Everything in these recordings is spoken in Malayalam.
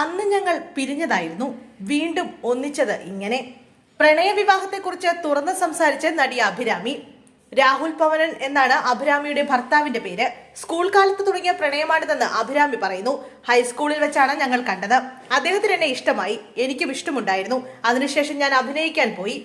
അന്ന് ഞങ്ങൾ പിരിഞ്ഞതായിരുന്നു. വീണ്ടും ഒന്നിച്ചത് ഇങ്ങനെ. പ്രണയവിവാഹത്തെക്കുറിച്ച് തുറന്ന് സംസാരിച്ച നടി അഭിരാമി. രാഹുൽ പവനൻ എന്നാണ് അഭിരാമിയുടെ ഭർത്താവിന്റെ പേര്. സ്കൂൾ കാലത്ത് തുടങ്ങിയ പ്രണയമാണിതെന്ന് അഭിരാമി പറയുന്നു. ഹൈസ്കൂളിൽ വെച്ചാണ് ഞങ്ങൾ കണ്ടത്. അദ്ദേഹത്തിന് എന്നെ ഇഷ്ടമായി. എനിക്കും ഇഷ്ടമുണ്ടായിരുന്നു. അതിനുശേഷം ഞാൻ അഭിനയിക്കാൻ പോയി.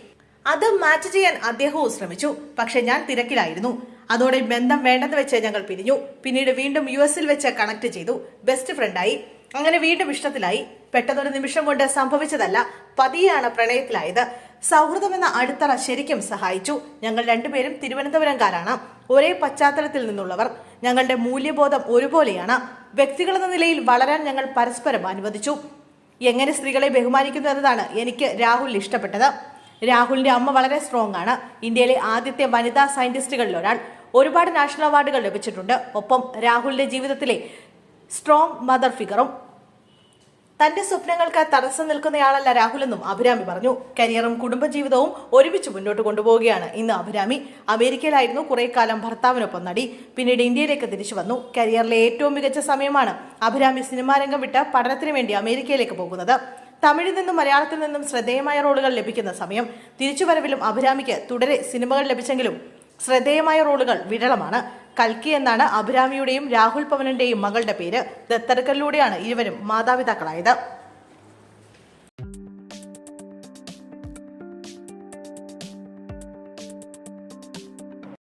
അത് മാച്ച് ചെയ്യാൻ അദ്ദേഹവും ശ്രമിച്ചു. പക്ഷെ ഞാൻ തിരക്കിലായിരുന്നു. അതോടെ ബന്ധം വേണ്ടെന്ന് വെച്ച് ഞങ്ങൾ പിരിഞ്ഞു. പിന്നീട് വീണ്ടും യു എസിൽ വെച്ച് കണക്ട് ചെയ്തു. ബെസ്റ്റ് ഫ്രണ്ടായി അങ്ങനെ വീണ്ടും ഇഷ്ടത്തിലായി. പെട്ടെന്നൊരു നിമിഷം കൊണ്ട് സംഭവിച്ചതല്ല പതിയാണ് പ്രണയത്തിലായത്. സൗഹൃദം എന്ന അടിത്തറ ശരിക്കും സഹായിച്ചു. ഞങ്ങൾ രണ്ടുപേരും തിരുവനന്തപുരംകാരാണ്. ഒരേ പശ്ചാത്തലത്തിൽ നിന്നുള്ളവർ. ഞങ്ങളുടെ മൂല്യബോധം ഒരുപോലെയാണ്. വ്യക്തികളെന്ന നിലയിൽ വളരാൻ ഞങ്ങൾ പരസ്പരം അനുവദിച്ചു. എങ്ങനെ സ്ത്രീകളെ ബഹുമാനിക്കുന്നു എന്നതാണ് എനിക്ക് രാഹുൽ ഇഷ്ടപ്പെട്ടത്. രാഹുലിന്റെ അമ്മ വളരെ സ്ട്രോങ് ആണ്. ഇന്ത്യയിലെ ആദ്യത്തെ വനിതാ സയന്റിസ്റ്റുകളിൽ ഒരാൾ. ഒരുപാട് നാഷണൽ അവാർഡുകൾ ലഭിച്ചിട്ടുണ്ട്. ഒപ്പം രാഹുലിന്റെ ജീവിതത്തിലെ സ്ട്രോങ് മദർ ഫിഗറും തന്റെ സ്വപ്നങ്ങൾക്ക് തടസ്സം നിൽക്കുന്നയാളല്ല രാഹുലെന്നും അഭിരാമി പറഞ്ഞു. കരിയറും കുടുംബജീവിതവും ഒരുമിച്ച് മുന്നോട്ട് കൊണ്ടുപോവുകയാണ് ഇന്ന് അഭിരാമി. അമേരിക്കയിലായിരുന്നു കുറെ കാലം ഭർത്താവിനൊപ്പം നടി. പിന്നീട് ഇന്ത്യയിലേക്ക് തിരിച്ചു വന്നു. കരിയറിലെ ഏറ്റവും മികച്ച സമയമാണ് അഭിരാമി സിനിമാരംഗം വിട്ട് പഠനത്തിന് വേണ്ടി അമേരിക്കയിലേക്ക് പോകുന്നത്. തമിഴിൽ നിന്നും മലയാളത്തിൽ നിന്നും ശ്രദ്ധേയമായ റോളുകൾ ലഭിക്കുന്ന സമയം തിരിച്ചുവരവിലും അഭിരാമിക്ക് തുടരെ സിനിമകൾ ലഭിച്ചെങ്കിലും ശ്രദ്ധേയമായ റോളുകൾ വിരളമാണ്. കൽക്കി എന്നാണ് അഭിരാമിയുടെയും രാഹുൽ പവനന്റെയും മകളുടെ പേര്. ദത്തെടുക്കലിലൂടെയാണ് ഇരുവരും മാതാപിതാക്കളായത്.